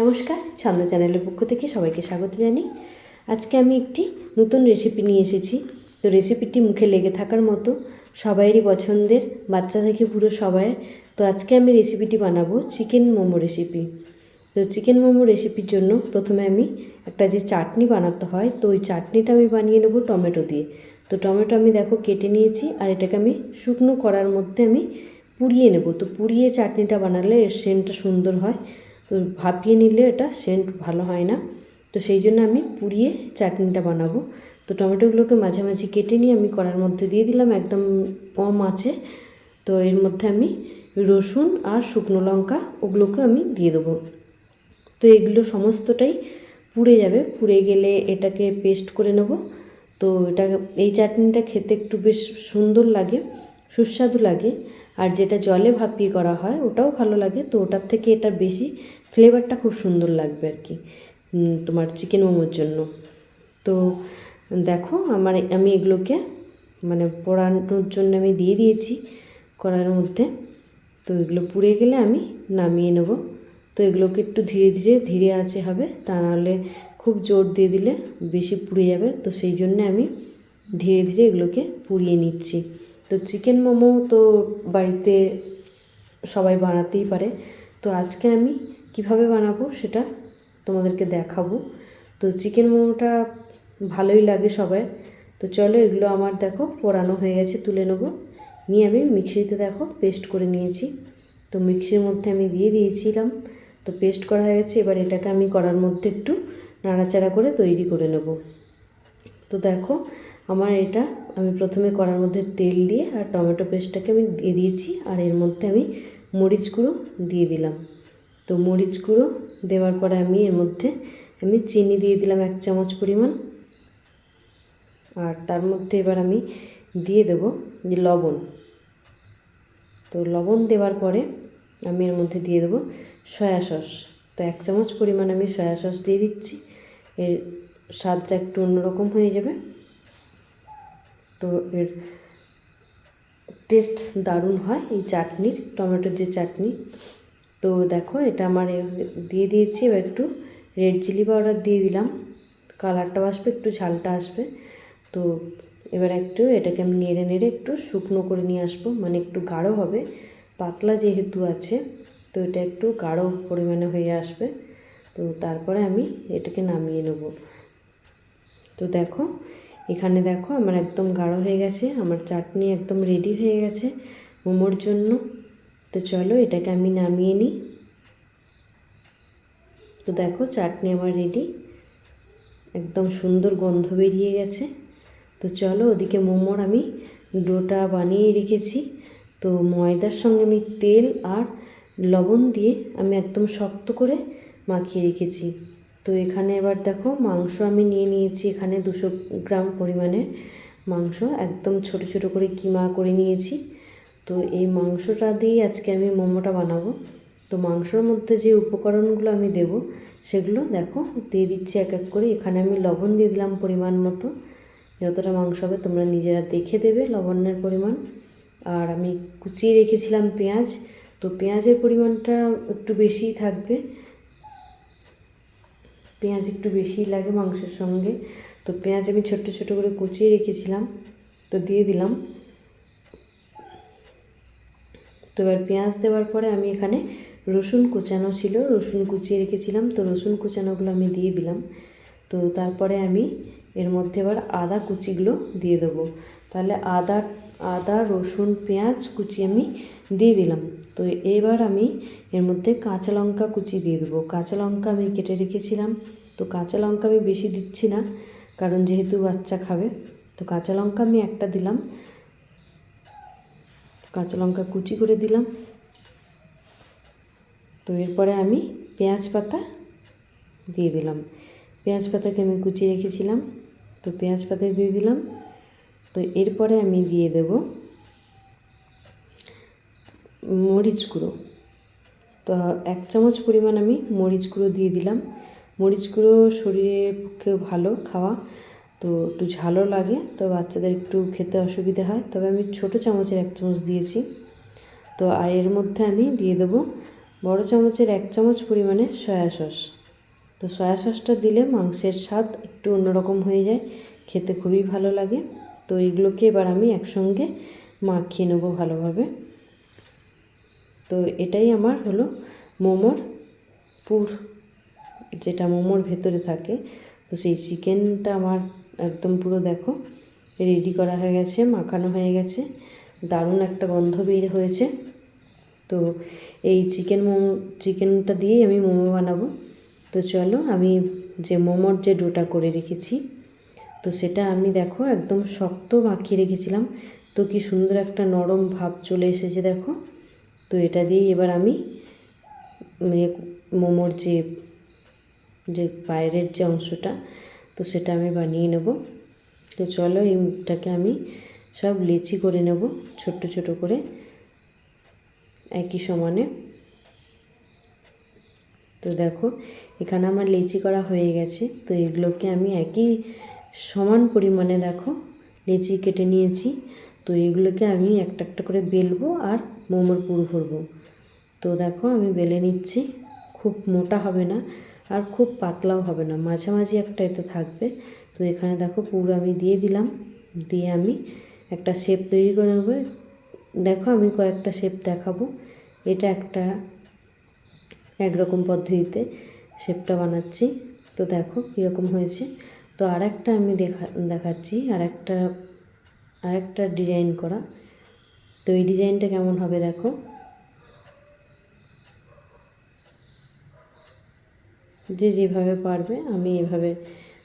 নমস্কার ছন্দ চ্যানেলের পক্ষ থেকে সবাইকে স্বাগত জানি। আজকে আমি একটি নতুন রেসিপি নিয়ে এসেছি। তো রেসিপিটি মুখে লেগে থাকার মতো সবাইয়েরই পছন্দের, বাচ্চা থেকে পুরো সবাই তো আজকে আমি রেসিপিটি বানাবো চিকেন মোমো রেসিপি তো চিকেন মোমো রেসিপির জন্য প্রথমে আমি একটা যে চাটনি বানাতে হয়, তো ওই চাটনিটা আমি বানিয়ে নেব টমেটো দিয়ে। তো টমেটো আমি দেখো কেটে নিয়েছি, আর এটাকে আমি শুকনো করার মধ্যে আমি পুড়িয়ে নেব। তো পুড়িয়ে চাটনিটা বানালে এর সেন্টটা সুন্দর হয়। তো ভাপিয়ে নিলে এটা সেন্ট ভালো হয় না। তো সেই জন্য আমি পুড়িয়ে চাটনিটা বানাবো। তো টমেটোগুলোকে মাঝামাঝি কেটে নিয়ে আমি কড়ার মধ্যে দিয়ে দিলাম, একদম কম আছে। তো এর মধ্যে আমি রসুন আর শুকনো লঙ্কা ওগুলোকে আমি দিয়ে দেবো। তো এগুলো সমস্তটাই পুড়ে যাবে। পুড়ে গেলে এটাকে পেস্ট করে নেব। তো এটা, এই চাটনিটা খেতে একটু বেশ সুন্দর লাগে, সুস্বাদু লাগে। আর যেটা জলে ভাপিয়ে করা হয় ওটাও ভালো লাগে। তো ওটার থেকে এটা বেশি ফ্লেভারটা খুব সুন্দর লাগবে আর কি তোমার চিকেন মোমোর জন্য। তো দেখো, আমার, আমি এগুলোকে মানে পোড়ানোর জন্য আমি দিয়ে দিয়েছি কড়ার মধ্যে। তো এগুলো পুড়ে গেলে আমি নামিয়ে নেব। তো এগুলোকে একটু ধীরে ধীরে ধীরে আছে হবে, তা নাহলে খুব জোর দিয়ে দিলে বেশি পুড়ে যাবে। তো সেই জন্য আমি ধীরে ধীরে এগুলোকে পুড়িয়ে নিচ্ছি। তো চিকেন মোমো তো বাড়িতে সবাই বানাতেই পারে। তো আজকে আমি কীভাবে বানাবো সেটা তোমাদেরকে দেখাবো। তো চিকেন মোমোটা ভালোই লাগে সবাই। তো চলো এগুলো আমার দেখো, পোড়ানো হয়ে গেছে, তুলে নেব। নিয়ে আমি মিক্সিতে দেখো পেস্ট করে নিয়েছি। তো মিক্সির মধ্যে আমি দিয়ে দিয়েছিলাম। তো পেস্ট করা হয়ে গেছে, এবার এটাকে আমি করার মধ্যে একটু নাড়াচাড়া করে তৈরি করে নেব। তো দেখো, আমার এটা, আমি প্রথমে কড়ার মধ্যে তেল দিয়ে আর টমেটো পেস্টটাকে আমি দিয়ে দিয়েছি। আর এর মধ্যে আমি মরিচ গুঁড়ো দিয়ে দিলাম। তো মরিচ গুঁড়ো দেওয়ার পরে আমি এর মধ্যে আমি চিনি দিয়ে দিলাম এক চামচ পরিমাণ। আর তার মধ্যে এবার আমি দিয়ে দেব যে লবণ। তো লবণ দেওয়ার পরে আমি এর মধ্যে দিয়ে দেবো সয়া সস। তো এক চামচ পরিমাণ আমি সয়া সস দিয়ে দিচ্ছি। এর স্বাদটা একটু অন্যরকম হয়ে যাবে। তো এর টেস্ট দারুণ হয় এই চাটনির, টমেটোর যে চাটনি। তো দেখো, এটা আমার দিয়ে দিয়েছি। এবার একটু রেড চিলি পাউডার দিয়ে দিলাম। কালারটাও আসবে, একটু ঝালটা আসবে। তো এবার একটু এটাকে আমি নেড়ে নেড়ে একটু শুকনো করে নিয়ে আসব। মানে একটু গাঢ় হবে, পাতলা যেহেতু আছে, তো এটা একটু গাঢ় পরিমাণে হয়ে আসবে। তো তারপরে আমি এটাকে নামিয়ে নেব। তো দেখো, এখানে দেখো, আমার একদম গাঢ় হয়ে গেছে। আমার চাটনি একদম রেডি হয়ে গেছে মোমোর জন্য। তো চলো এটাকে আমি নামিয়ে নিই। তো দেখো চাটনি আমার রেডি একদম সুন্দর গন্ধ বেরিয়ে গেছে। তো চলো ওদিকে মোমোর আমি ডোটা বানিয়ে রেখেছি। তো ময়দার সঙ্গে আমি তেল আর লবণ দিয়ে আমি একদম শক্ত করে মাখিয়ে রেখেছি। তো এখানে এবার দেখো মাংস আমি নিয়ে নিয়েছি। এখানে দুশো গ্রাম পরিমাণের মাংস। একদম ছোট ছোট করে কিমা করে নিয়েছি। তো এই মাংসটা দিয়েই আজকে আমি মোমোটা বানাবো। তো মাংসর মধ্যে যে উপকরণগুলো আমি দেব, সেগুলো দেখো, দিয়ে দিচ্ছি এক এক করে। এখানে আমি লবণ দিয়ে দিলাম পরিমাণ মতো। যতটা মাংস হবে তোমরা নিজেরা দেখে দেবে লবণের পরিমাণ। আর আমি কুচিয়ে রেখেছিলাম পেঁয়াজ। তো পেঁয়াজের পরিমাণটা একটু বেশিই থাকবে। পেঁয়াজ একটু বেশিই লাগে মাংসের সঙ্গে। তো পেঁয়াজ আমি ছোট্ট ছোট করে কুচিয়ে রেখেছিলাম। তো দিয়ে দিলাম। তো এবার পেঁয়াজ দেওয়ার পরে আমি এখানে রসুন কুচানো ছিল। রসুন কুচিয়ে রেখেছিলাম। তো রসুন কুচানোগুলো আমি দিয়ে দিলাম। তো তারপরে আমি এর মধ্যে এবার আদা কুচিগুলো দিয়ে দেবো। তাহলে আদা আদা, রসুন, পেঁয়াজ কুচি আমি দিয়ে দিলাম। তো এবার আমি এর মধ্যে কাঁচা লঙ্কা কুচি দিয়ে দেবো। কাঁচা লঙ্কা আমি কেটে রেখেছিলাম। তো কাঁচা লঙ্কা আমি বেশি দিচ্ছি না, কারণ যেহেতু বাচ্চা খাবে। তো কাঁচা লঙ্কা আমি একটা দিলাম। কাঁচা লঙ্কা কুচি করে দিলাম। তো এরপরে আমি পেঁয়াজ পাতা দিয়ে দিলাম। পেঁয়াজ পাতাকে আমি কুচিয়ে রেখেছিলাম, তো পেঁয়াজ পাতা দিয়ে দিলাম। তো এরপরে আমি দিয়ে দেব মরিচ গুঁড়ো। তো এক চামচ পরিমাণ আমি মরিচ গুঁড়ো দিয়ে দিলাম। মরিচ গুঁড়ো শরীরের পক্ষে ভালো, খাওয়া তো একটু ঝালও লাগে, তো বাচ্চাদের একটু খেতে অসুবিধা হয়। তবে আমি ছোটো চামচের এক চামচ দিয়েছি। তো আর এর মধ্যে আমি দিয়ে দেবো বড় চামচের এক চামচ পরিমাণে সয়া সস। তো সয়া সসটা দিলে মাংসের স্বাদ একটু অন্যরকম হয়ে যায়, খেতে খুবই ভালো লাগে। তো এইগুলোকে এবার আমি একসঙ্গে মাখিয়ে নেব ভালোভাবে। তো এটাই আমার হলো মোমোর পুর, যেটা মোমোর ভেতরে থাকে। তো সেই চিকেনটা আমার একদম পুরো দেখো রেডি করা হয়ে গেছে, মাখানো হয়ে গেছে। দারুণ একটা গন্ধ বের হয়েছে। তো এই চিকেন মোমো চিকেনটা দিয়েই আমি মোমো বানাবো। তো চলো আমি যে মোমোর যে ডোটা করে রেখেছি, তো সেটা আমি দেখো একদম শক্ত মাখিয়ে রেখেছিলাম। তো কি সুন্দর একটা নরম ভাব চলে এসেছে দেখো। তো এটা দিয়েই এবার আমি মোমোর যে যে বাইরের যে অংশটা তো সেটা আমি বানিয়ে নেব। তো চলো এইটাকে আমি সব লেচি করে নেব ছোট্ট ছোট করে। একই সমানে। তো দেখো, এখানে আমার লেচি করা হয়ে গেছে। তো এগুলোকে আমি একই সমান পরিমাণে দেখো, লেচি কেটে নিয়েছি। তো এগুলোকে আমি একটা একটা করে বেলবো আর মোমোর পুর ভরবো। তো দেখো, আমি বেলে নিচ্ছি। খুব মোটা হবে না। আর খুব পাতলাও হবে না। মাঝামাঝি একটা এতে থাকবে। তো এখানে দেখো পুর আমি দিয়ে দিলাম। দিয়ে আমি একটা শেপ তৈরি করে নেব। দেখো আমি কয়েকটা শেপ দেখাবো। এটা একটা একরকম পদ্ধতিতে শেপটা বানাচ্ছি। তো দেখো কীরকম হয়েছে। তো আর একটা আমি দেখা, দেখাচ্ছি। আর একটা আর একটা ডিজাইন করা। তো এই ডিজাইনটা কেমন হবে দেখো। যে যেভাবে পারবে আমি এভাবে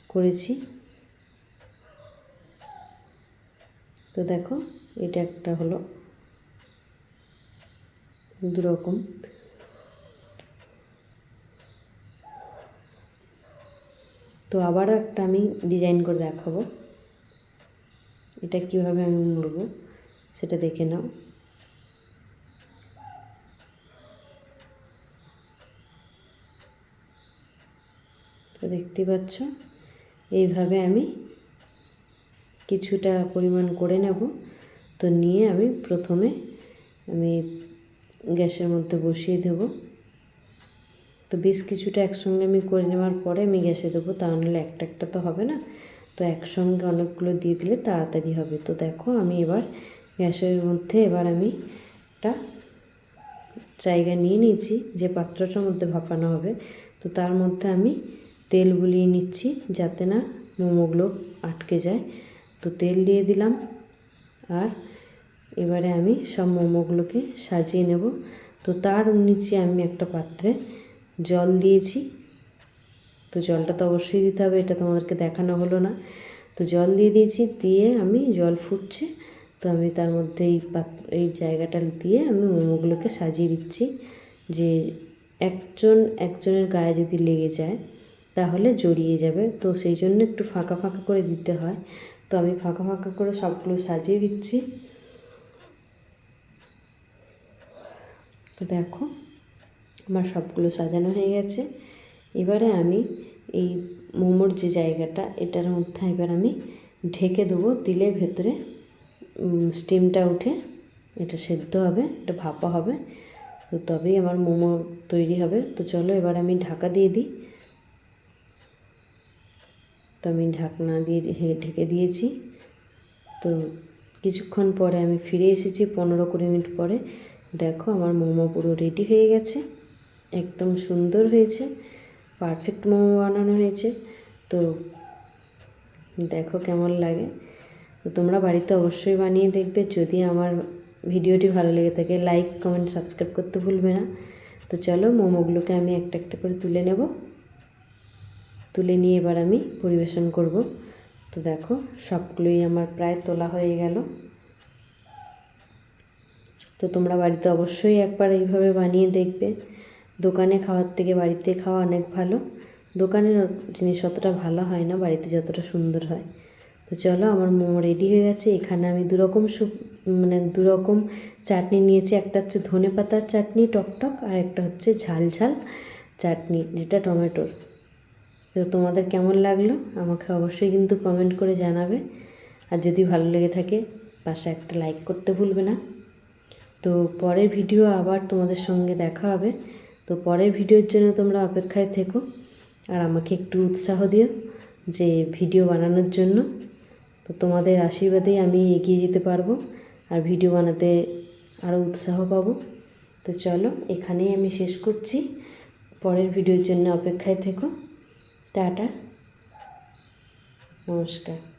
করেছি। তো দেখো, এটা একটা হলো দুরকম। তো আবারও একটা আমি ডিজাইন করে দেখাবো। এটা কীভাবে আমি মুড়ব, সেটা দেখে নাও। দেখতে পাচ্ছ? এইভাবে আমি কিছুটা পরিমাণ করে নেব। তো নিয়ে আমি প্রথমে আমি গ্যাসের মধ্যে বসিয়ে দেব। তো বেশ কিছুটা একসঙ্গে আমি করে নেওয়ার পরে আমি গ্যাসে দেবো। তা নাহলে একটা একটা তো হবে না। তো একসঙ্গে অনেকগুলো দিয়ে দিলে তাড়াতাড়ি হবে। তো দেখো আমি এবার গ্যাসের মধ্যে এবার আমি একটা জায়গা নিয়ে নিয়েছি যে পাত্রটার মধ্যে ভাপানো হবে। তো তার মধ্যে আমি তেল গুলিয়ে নিচ্ছি যাতে না মোমোগুলো আটকে যায়। তো তেল দিয়ে দিলাম। আর এবারে আমি সব মোমোগুলোকে সাজিয়ে নেব। তো তার নিচে আমি একটা পাত্রে জল দিয়েছি। তো জলটা তো অবশ্যই দিতে হবে, এটা তোমাদেরকে দেখানো হলো না। তো জল দিয়ে দিয়েছি, দিয়ে আমি জল ফুটছে। তো আমি তার মধ্যে এই পাত্র, এই জায়গাটা দিয়ে আমি মোমোগুলোকে সাজিয়ে দিচ্ছি। যে একজন, একজনের গায়ে যদি লেগে যায় তাহলে জড়িয়ে যাবে। তো সেই জন্য একটু ফাঁকা ফাঁকা করে দিতে হয়। তো আমি ফাঁকা ফাঁকা করে সবগুলো সাজিয়ে দিচ্ছি। তো দেখো, আমার সবগুলো সাজানো হয়ে গেছে। এবারে আমি এই মোমোর যে জায়গাটা, এটার মধ্যে এবার আমি ঢেকে দেবো। দিলে ভেতরে স্টিমটা উঠে এটা সেদ্ধ হবে, এটা ভাপা হবে। তো তবেই আমার মোমো তৈরি হবে। তো চলো এবার আমি ঢাকা দিয়ে দিই। তো আমি ঢাকনা দিয়ে ঢেকে দিয়েছি। তো কিছুক্ষণ পরে আমি ফিরে এসেছি পনেরো কুড়ি মিনিট পরে। দেখো আমার মোমো পুরো রেডি হয়ে গেছে। একদম সুন্দর হয়েছে। পারফেক্ট মোমো বানানো হয়েছে। তো দেখো কেমন লাগে। তো তোমরা বাড়িতে অবশ্যই বানিয়ে দেখবে। যদি আমার ভিডিওটি ভালো লেগে থাকে লাইক কমেন্ট সাবস্ক্রাইব করতে ভুলবে না। তো চলো মোমোগুলোকে আমি একটা একটা করে তুলে নেব। তুলে নিয়ে এবার আমি পরিবেশন করব। তো দেখো, সবগুলোই আমার প্রায় তোলা হয়ে গেল। তো তোমরা বাড়িতে অবশ্যই একবার এইভাবে বানিয়ে দেখবে। দোকানে খাওয়ার থেকে বাড়িতে খাওয়া অনেক ভালো। দোকানের জিনিস অতটা ভালো হয় না, বাড়িতে যতটা সুন্দর হয়। তো চলো, আমার মোমো রেডি হয়ে গেছে। এখানে আমি দুরকম সু মানে দুরকম চাটনি নিয়েছি। একটা হচ্ছে ধনে পাতার চাটনি, টকটক, আর একটা হচ্ছে ঝাল ঝাল চাটনি, যেটা টমেটোর। তো তোমাদের কেমন লাগল? আমাকে অবশ্যই কিন্তু কমেন্ট করে জানাবে। আর যদি ভালো লেগে থাকে, পাশে একটা লাইক করতে ভুলবে না। তো পরের ভিডিও আবার তোমাদের সঙ্গে দেখা হবে। তো পরের ভিডিওর জন্য তোমরা অপেক্ষায় থেকো। আর আমাকে একটু উৎসাহ দিও যে ভিডিও বানানোর জন্য। তো তোমাদের আশীর্বাদেই আমি এগিয়ে যেতে পারব আর ভিডিও বানাতে আরও উৎসাহ পাবো। তো চলো, এখানেই আমি শেষ করছি। পরের ভিডিওর জন্য অপেক্ষায় থেকো। টাটা। নমস্কার।